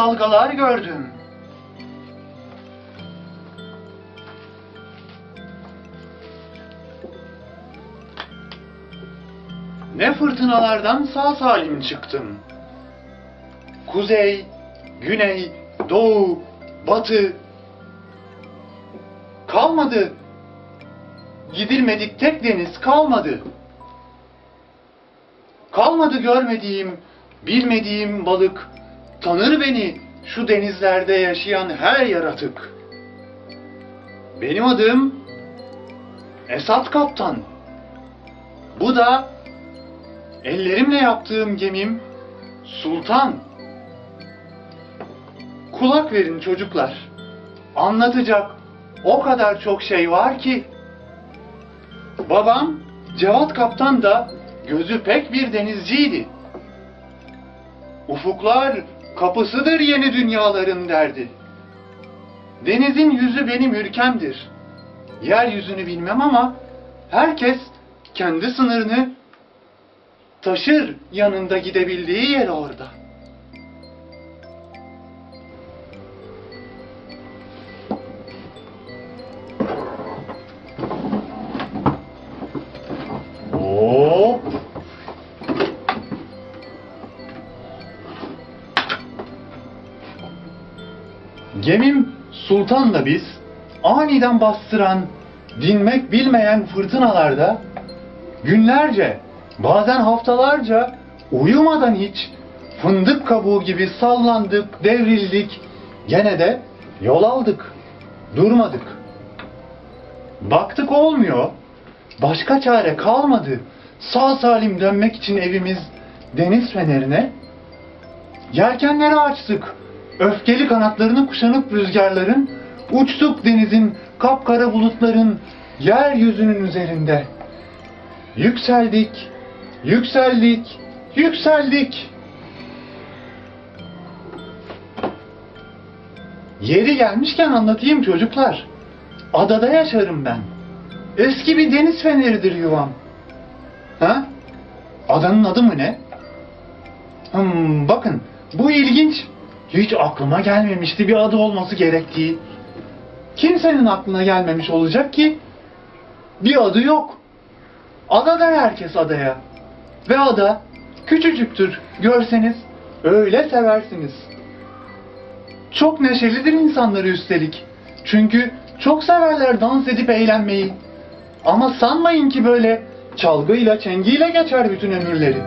dalgalar gördüm. Ne fırtınalardan sağ salim çıktım. Kuzey, güney, doğu, batı. Kalmadı. Gidilmedik tek deniz kalmadı. Kalmadı görmediğim, bilmediğim balık. Tanır beni şu denizlerde yaşayan her yaratık. Benim adım Esat Kaptan. Bu da ellerimle yaptığım gemim Sultan. Kulak verin çocuklar. Anlatacak o kadar çok şey var ki. Babam Cevat Kaptan da gözü pek bir denizciydi. Ufuklar kapısıdır yeni dünyaların derdi. Denizin yüzü benim ülkemdir. Yeryüzünü bilmem ama herkes kendi sınırını taşır yanında gidebildiği yer orada. Gemim Sultan'la biz aniden bastıran, dinmek bilmeyen fırtınalarda günlerce, bazen haftalarca uyumadan hiç fındık kabuğu gibi sallandık, devrildik. Gene de yol aldık, durmadık. Baktık olmuyor. Başka çare kalmadı. Sağ salim dönmek için evimiz deniz fenerine. Yelkenleri açtık. Öfkeli kanatlarını kuşanıp rüzgarların, uçtuk denizin kapkara bulutların yeryüzünün üzerinde. Yükseldik, yükseldik, yükseldik. Yeri gelmişken anlatayım çocuklar. Adada yaşarım ben. Eski bir deniz feneridir yuvam. Ha? Adanın adı mı ne? Hmm, bakın bu ilginç. Hiç aklıma gelmemişti bir adı olması gerektiği. Kimsenin aklına gelmemiş olacak ki bir adı yok. Ada der herkes adaya. Ve ada küçücüktür görseniz öyle seversiniz. Çok neşelidir insanları üstelik. Çünkü çok severler dans edip eğlenmeyi. Ama sanmayın ki böyle çalgıyla çengiyle geçer bütün ömürleri.